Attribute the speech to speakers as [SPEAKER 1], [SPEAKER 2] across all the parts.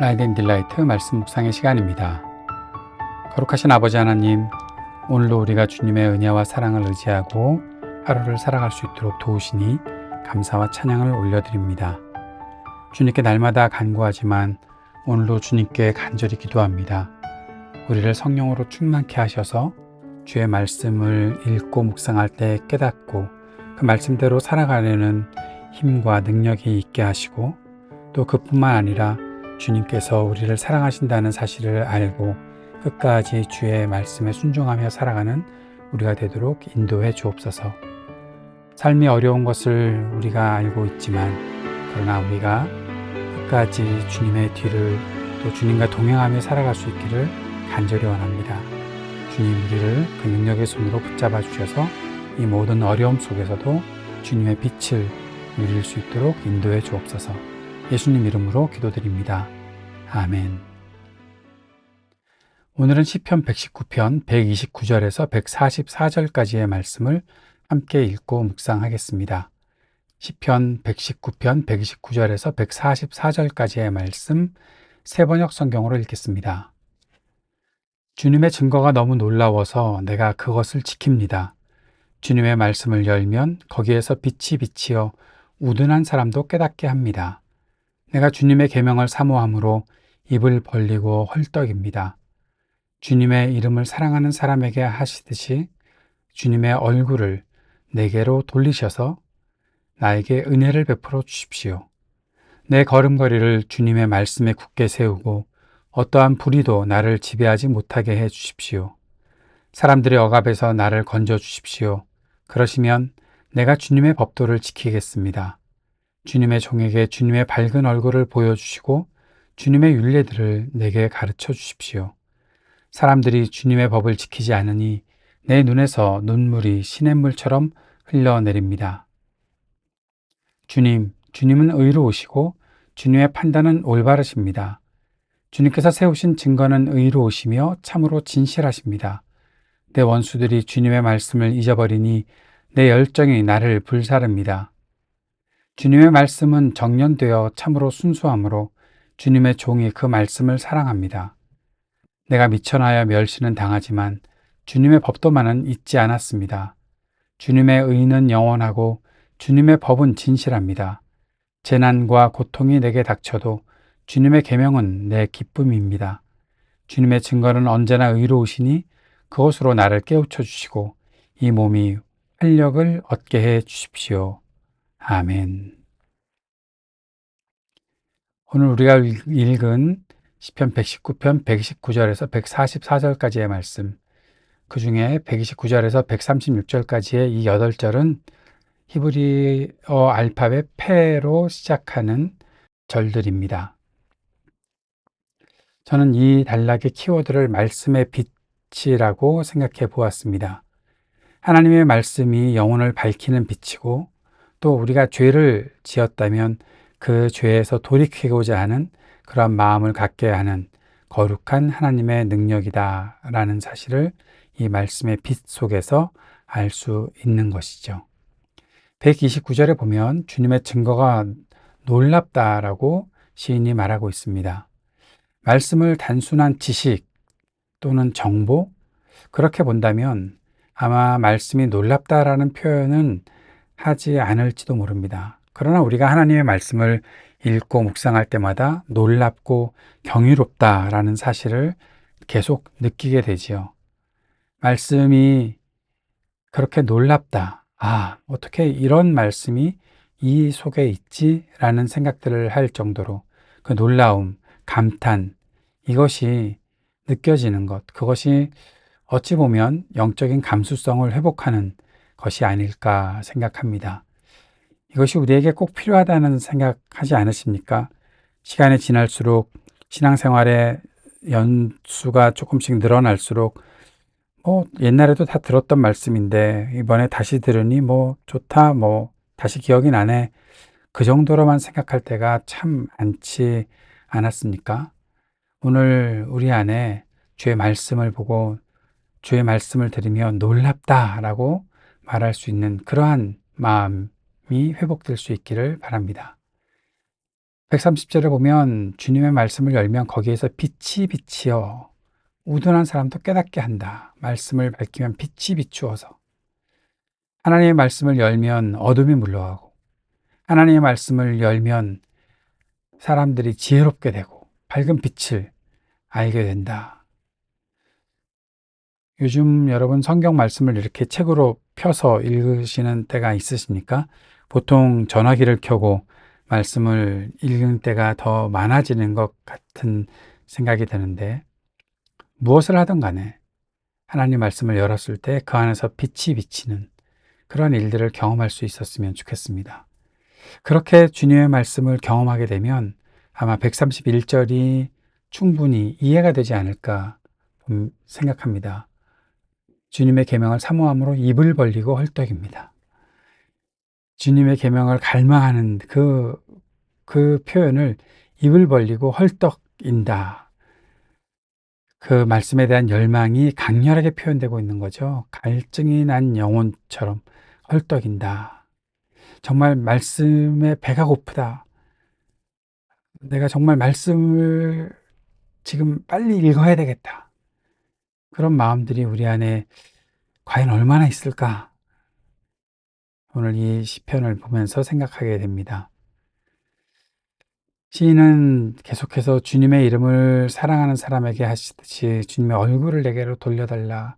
[SPEAKER 1] 라이드 딜라이트 말씀 묵상의 시간입니다. 거룩하신 아버지 하나님, 오늘도 우리가 주님의 은혜와 사랑을 의지하고 하루를 살아갈 수 있도록 도우시니 감사와 찬양을 올려드립니다. 주님께 날마다 간구하지만 오늘도 주님께 간절히 기도합니다. 우리를 성령으로 충만케 하셔서 주의 말씀을 읽고 묵상할 때 깨닫고 그 말씀대로 살아가려는 힘과 능력이 있게 하시고 또 그뿐만 아니라 주님께서 우리를 사랑하신다는 사실을 알고 끝까지 주의 말씀에 순종하며 살아가는 우리가 되도록 인도해 주옵소서. 삶이 어려운 것을 우리가 알고 있지만 그러나 우리가 끝까지 주님의 뒤를 또 주님과 동행하며 살아갈 수 있기를 간절히 원합니다. 주님 우리를 그 능력의 손으로 붙잡아 주셔서 이 모든 어려움 속에서도 주님의 빛을 누릴 수 있도록 인도해 주옵소서. 예수님 이름으로 기도드립니다. 아멘. 오늘은 시편 119편 129절에서 144절까지의 말씀을 함께 읽고 묵상하겠습니다. 시편 119편 129절에서 144절까지의 말씀 세 번역 성경으로 읽겠습니다. 주님의 증거가 너무 놀라워서 내가 그것을 지킵니다. 주님의 말씀을 열면 거기에서 빛이 비치어 우둔한 사람도 깨닫게 합니다. 내가 주님의 계명을 사모함으로 입을 벌리고 헐떡입니다. 주님의 이름을 사랑하는 사람에게 하시듯이 주님의 얼굴을 내게로 돌리셔서 나에게 은혜를 베풀어 주십시오. 내 걸음걸이를 주님의 말씀에 굳게 세우고 어떠한 불의도 나를 지배하지 못하게 해 주십시오. 사람들의 억압에서 나를 건져 주십시오. 그러시면 내가 주님의 법도를 지키겠습니다. 주님의 종에게 주님의 밝은 얼굴을 보여주시고 주님의 윤례들을 내게 가르쳐 주십시오. 사람들이 주님의 법을 지키지 않으니 내 눈에서 눈물이 시냇물처럼 흘러내립니다. 주님, 주님은 의로우시고 주님의 판단은 올바르십니다. 주님께서 세우신 증거는 의로우시며 참으로 진실하십니다. 내 원수들이 주님의 말씀을 잊어버리니 내 열정이 나를 불사릅니다. 주님의 말씀은 정년되어 참으로 순수함으로 주님의 종이 그 말씀을 사랑합니다. 내가 미천하여 멸시는 당하지만 주님의 법도만은 잊지 않았습니다. 주님의 의는 영원하고 주님의 법은 진실합니다. 재난과 고통이 내게 닥쳐도 주님의 계명은 내 기쁨입니다. 주님의 증거는 언제나 의로우시니 그것으로 나를 깨우쳐 주시고 이 몸이 활력을 얻게 해 주십시오. 아멘. 오늘 우리가 읽은 시편 119편 129절에서 144절까지의 말씀, 그 중에 129절에서 136절까지의 이 8절은 히브리어 알파벳 페로 시작하는 절들입니다. 저는 이 단락의 키워드를 말씀의 빛이라고 생각해 보았습니다. 하나님의 말씀이 영혼을 밝히는 빛이고 또 우리가 죄를 지었다면 그 죄에서 돌이키고자 하는 그러한 마음을 갖게 하는 거룩한 하나님의 능력이다라는 사실을 이 말씀의 빛 속에서 알 수 있는 것이죠. 129절에 보면 주님의 증거가 놀랍다라고 시인이 말하고 있습니다. 말씀을 단순한 지식 또는 정보 그렇게 본다면 아마 말씀이 놀랍다라는 표현은 하지 않을지도 모릅니다. 그러나 우리가 하나님의 말씀을 읽고 묵상할 때마다 놀랍고 경이롭다라는 사실을 계속 느끼게 되지요. 말씀이 그렇게 놀랍다. 아, 어떻게 이런 말씀이 이 속에 있지 라는 생각들을 할 정도로 그 놀라움, 감탄, 이것이 느껴지는 것, 그것이 어찌 보면 영적인 감수성을 회복하는 것이 아닐까 생각합니다. 이것이 우리에게 꼭 필요하다는 생각하지 않으십니까? 시간이 지날수록 신앙생활의 연수가 조금씩 늘어날수록 뭐 옛날에도 다 들었던 말씀인데 이번에 다시 들으니 뭐 좋다 뭐 다시 기억이 나네 그 정도로만 생각할 때가 참 많지 않았습니까? 오늘 우리 안에 주의 말씀을 보고 주의 말씀을 들으며 놀랍다라고 말할 수 있는 그러한 마음이 회복될 수 있기를 바랍니다. 130절에 보면 주님의 말씀을 열면 거기에서 빛이 비치어 우둔한 사람도 깨닫게 한다. 말씀을 밝히면 빛이 비추어서 하나님의 말씀을 열면 어둠이 물러가고 하나님의 말씀을 열면 사람들이 지혜롭게 되고 밝은 빛을 알게 된다. 요즘 여러분 성경 말씀을 이렇게 책으로 펴서 읽으시는 때가 있으십니까? 보통 전화기를 켜고 말씀을 읽는 때가 더 많아지는 것 같은 생각이 드는데 무엇을 하든 간에 하나님 말씀을 열었을 때 그 안에서 빛이 비치는 그런 일들을 경험할 수 있었으면 좋겠습니다. 그렇게 주님의 말씀을 경험하게 되면 아마 131절이 충분히 이해가 되지 않을까 생각합니다. 주님의 계명을 사모함으로 입을 벌리고 헐떡입니다. 주님의 계명을 갈망하는 그, 그 표현을 입을 벌리고 헐떡인다. 그 말씀에 대한 열망이 강렬하게 표현되고 있는 거죠. 갈증이 난 영혼처럼 헐떡인다. 정말 말씀에 배가 고프다. 내가 정말 말씀을 지금 빨리 읽어야 되겠다. 그런 마음들이 우리 안에 과연 얼마나 있을까? 오늘 이 시편을 보면서 생각하게 됩니다. 시인은 계속해서 주님의 이름을 사랑하는 사람에게 하시듯이 주님의 얼굴을 내게로 돌려달라,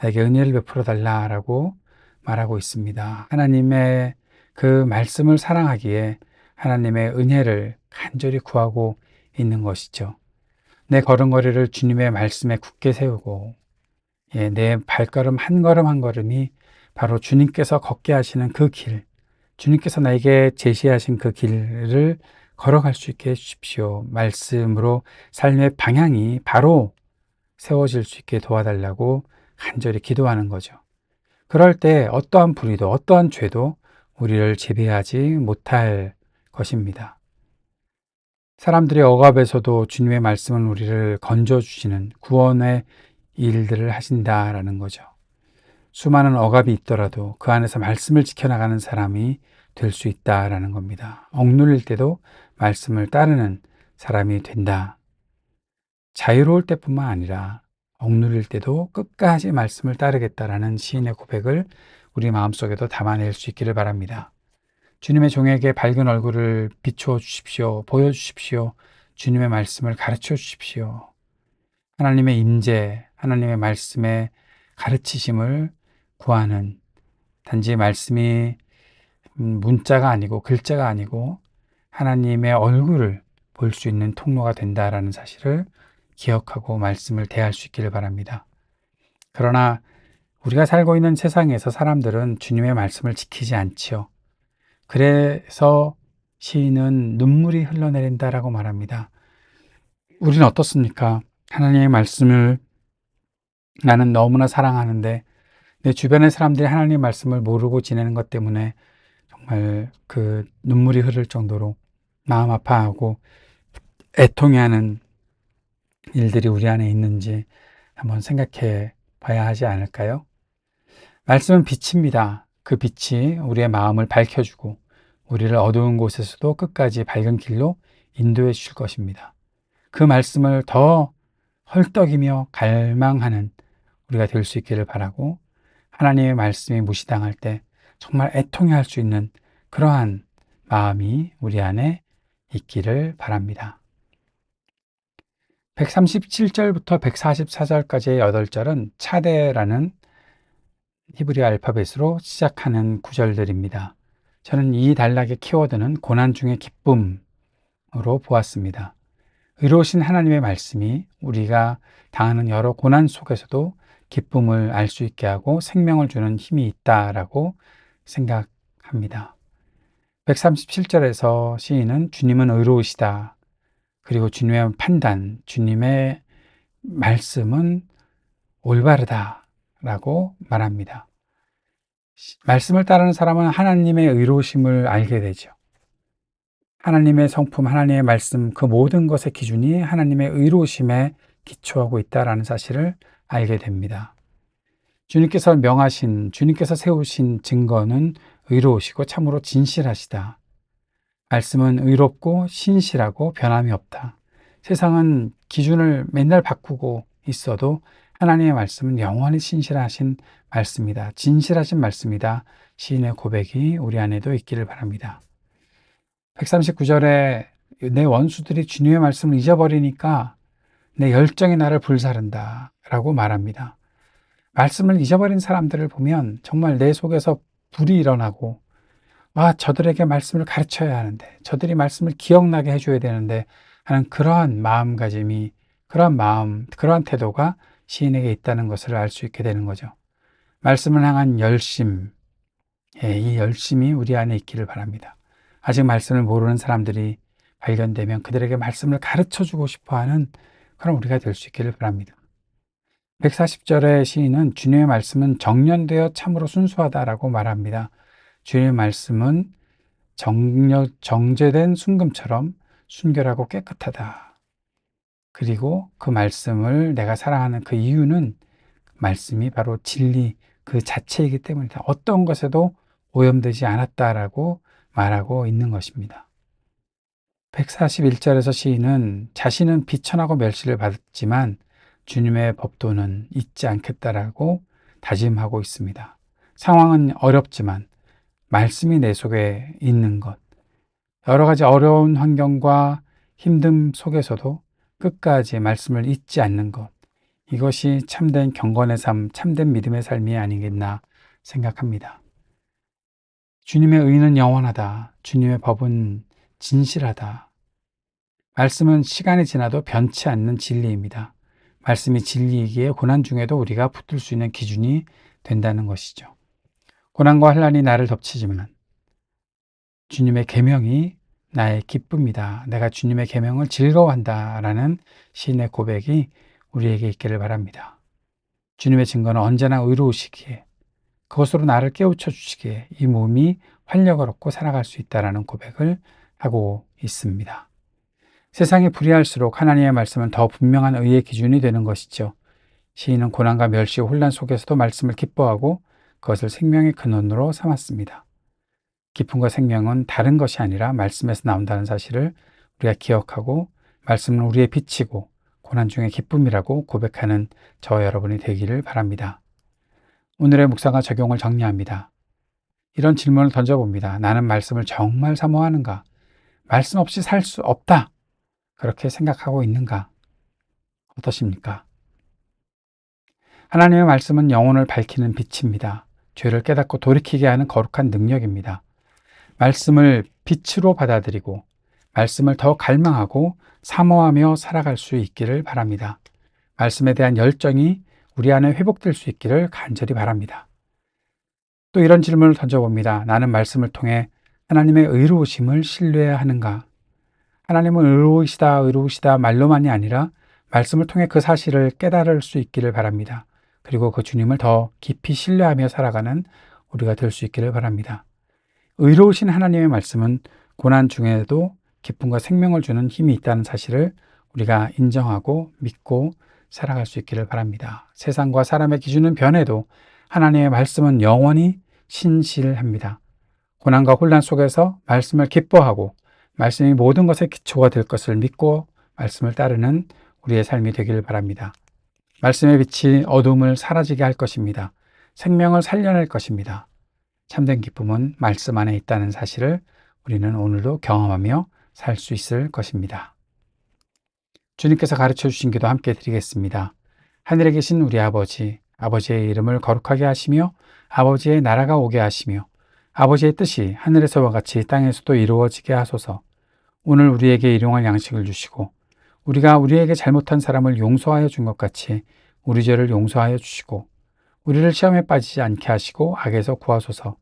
[SPEAKER 1] 내게 은혜를 베풀어 달라라고 말하고 있습니다. 하나님의 그 말씀을 사랑하기에 하나님의 은혜를 간절히 구하고 있는 것이죠. 내 걸음걸이를 주님의 말씀에 굳게 세우고 예, 내 발걸음 한 걸음 한 걸음이 바로 주님께서 걷게 하시는 그 길, 주님께서 나에게 제시하신 그 길을 걸어갈 수 있게 해주십시오. 말씀으로 삶의 방향이 바로 세워질 수 있게 도와달라고 간절히 기도하는 거죠. 그럴 때 어떠한 불의도 어떠한 죄도 우리를 제배하지 못할 것입니다. 사람들의 억압에서도 주님의 말씀은 우리를 건져주시는 구원의 일들을 하신다라는 거죠. 수많은 억압이 있더라도 그 안에서 말씀을 지켜나가는 사람이 될 수 있다라는 겁니다. 억눌릴 때도 말씀을 따르는 사람이 된다. 자유로울 때뿐만 아니라 억누릴 때도 끝까지 말씀을 따르겠다라는 시인의 고백을 우리 마음속에도 담아낼 수 있기를 바랍니다. 주님의 종에게 밝은 얼굴을 비추어 주십시오. 보여 주십시오. 주님의 말씀을 가르쳐 주십시오. 하나님의 임재, 하나님의 말씀의 가르치심을 구하는 단지 말씀이 문자가 아니고 글자가 아니고 하나님의 얼굴을 볼 수 있는 통로가 된다라는 사실을 기억하고 말씀을 대할 수 있기를 바랍니다. 그러나 우리가 살고 있는 세상에서 사람들은 주님의 말씀을 지키지 않지요. 그래서 시인은 눈물이 흘러내린다라고 말합니다. 우리는 어떻습니까? 하나님의 말씀을 나는 너무나 사랑하는데 내 주변의 사람들이 하나님의 말씀을 모르고 지내는 것 때문에 정말 그 눈물이 흐를 정도로 마음 아파하고 애통해하는 일들이 우리 안에 있는지 한번 생각해 봐야 하지 않을까요? 말씀은 빛입니다. 그 빛이 우리의 마음을 밝혀주고 우리를 어두운 곳에서도 끝까지 밝은 길로 인도해 주실 것입니다. 그 말씀을 더 헐떡이며 갈망하는 우리가 될 수 있기를 바라고 하나님의 말씀이 무시당할 때 정말 애통해 할 수 있는 그러한 마음이 우리 안에 있기를 바랍니다. 137절부터 144절까지의 8절은 차대라는 히브리 알파벳으로 시작하는 구절들입니다. 저는 이 단락의 키워드는 고난 중의 기쁨으로 보았습니다. 의로우신 하나님의 말씀이 우리가 당하는 여러 고난 속에서도 기쁨을 알 수 있게 하고 생명을 주는 힘이 있다라고 생각합니다. 137절에서 시인은 주님은 의로우시다. 그리고 주님의 판단, 주님의 말씀은 올바르다. 라고 말합니다. 말씀을 따르는 사람은 하나님의 의로우심을 알게 되죠. 하나님의 성품, 하나님의 말씀, 그 모든 것의 기준이 하나님의 의로우심에 기초하고 있다라는 사실을 알게 됩니다. 주님께서 명하신, 주님께서 세우신 증거는 의로우시고 참으로 진실하시다. 말씀은 의롭고 신실하고 변함이 없다. 세상은 기준을 맨날 바꾸고 있어도 하나님의 말씀은 영원히 신실하신 말씀이다. 진실하신 말씀이다. 시인의 고백이 우리 안에도 있기를 바랍니다. 139절에 내 원수들이 주님의 말씀을 잊어버리니까 내 열정이 나를 불사른다. 라고 말합니다. 말씀을 잊어버린 사람들을 보면 정말 내 속에서 불이 일어나고, 아, 저들에게 말씀을 가르쳐야 하는데, 저들이 말씀을 기억나게 해줘야 되는데, 하는 그러한 마음가짐이, 그러한 마음, 그러한 태도가 시인에게 있다는 것을 알 수 있게 되는 거죠. 말씀을 향한 열심, 예, 이 열심이 우리 안에 있기를 바랍니다. 아직 말씀을 모르는 사람들이 발견되면 그들에게 말씀을 가르쳐 주고 싶어 하는 그런 우리가 될 수 있기를 바랍니다. 140절의 시인은 주님의 말씀은 정련되어 참으로 순수하다라고 말합니다. 주님의 말씀은 정려, 정제된 순금처럼 순결하고 깨끗하다. 그리고 그 말씀을 내가 사랑하는 그 이유는 말씀이 바로 진리 그 자체이기 때문이다. 어떤 것에도 오염되지 않았다라고 말하고 있는 것입니다. 141절에서 시인은 자신은 비천하고 멸시를 받았지만 주님의 법도는 잊지 않겠다라고 다짐하고 있습니다. 상황은 어렵지만 말씀이 내 속에 있는 것, 여러 가지 어려운 환경과 힘듦 속에서도 끝까지 말씀을 잊지 않는 것, 이것이 참된 경건의 삶, 참된 믿음의 삶이 아니겠나 생각합니다. 주님의 의는 영원하다. 주님의 법은 진실하다. 말씀은 시간이 지나도 변치 않는 진리입니다. 말씀이 진리이기에 고난 중에도 우리가 붙들 수 있는 기준이 된다는 것이죠. 고난과 환란이 나를 덮치지만 주님의 계명이 나의 기쁨이다. 내가 주님의 계명을 즐거워한다라는 시인의 고백이 우리에게 있기를 바랍니다. 주님의 증거는 언제나 의로우시기에 그것으로 나를 깨우쳐 주시기에 이 몸이 활력을 얻고 살아갈 수 있다라는 고백을 하고 있습니다. 세상이 불의할수록 하나님의 말씀은 더 분명한 의의 기준이 되는 것이죠. 시인은 고난과 멸시, 혼란 속에서도 말씀을 기뻐하고 그것을 생명의 근원으로 삼았습니다. 기쁨과 생명은 다른 것이 아니라 말씀에서 나온다는 사실을 우리가 기억하고 말씀은 우리의 빛이고 고난 중의 기쁨이라고 고백하는 저 여러분이 되기를 바랍니다. 오늘의 묵상과 적용을 정리합니다. 이런 질문을 던져봅니다. 나는 말씀을 정말 사모하는가? 말씀 없이 살 수 없다. 그렇게 생각하고 있는가? 어떠십니까? 하나님의 말씀은 영혼을 밝히는 빛입니다. 죄를 깨닫고 돌이키게 하는 거룩한 능력입니다. 말씀을 빛으로 받아들이고 말씀을 더 갈망하고 사모하며 살아갈 수 있기를 바랍니다. 말씀에 대한 열정이 우리 안에 회복될 수 있기를 간절히 바랍니다. 또 이런 질문을 던져봅니다. 나는 말씀을 통해 하나님의 의로우심을 신뢰해야 하는가? 하나님은 의로우시다, 의로우시다 말로만이 아니라 말씀을 통해 그 사실을 깨달을 수 있기를 바랍니다. 그리고 그 주님을 더 깊이 신뢰하며 살아가는 우리가 될 수 있기를 바랍니다. 의로우신 하나님의 말씀은 고난 중에도 기쁨과 생명을 주는 힘이 있다는 사실을 우리가 인정하고 믿고 살아갈 수 있기를 바랍니다. 세상과 사람의 기준은 변해도 하나님의 말씀은 영원히 신실합니다. 고난과 혼란 속에서 말씀을 기뻐하고 말씀이 모든 것의 기초가 될 것을 믿고 말씀을 따르는 우리의 삶이 되기를 바랍니다. 말씀의 빛이 어둠을 사라지게 할 것입니다. 생명을 살려낼 것입니다. 참된 기쁨은 말씀 안에 있다는 사실을 우리는 오늘도 경험하며 살 수 있을 것입니다. 주님께서 가르쳐 주신 기도 함께 드리겠습니다. 하늘에 계신 우리 아버지, 아버지의 이름을 거룩하게 하시며 아버지의 나라가 오게 하시며 아버지의 뜻이 하늘에서와 같이 땅에서도 이루어지게 하소서. 오늘 우리에게 일용할 양식을 주시고 우리가 우리에게 잘못한 사람을 용서하여 준 것 같이 우리 죄를 용서하여 주시고 우리를 시험에 빠지지 않게 하시고 악에서 구하소서.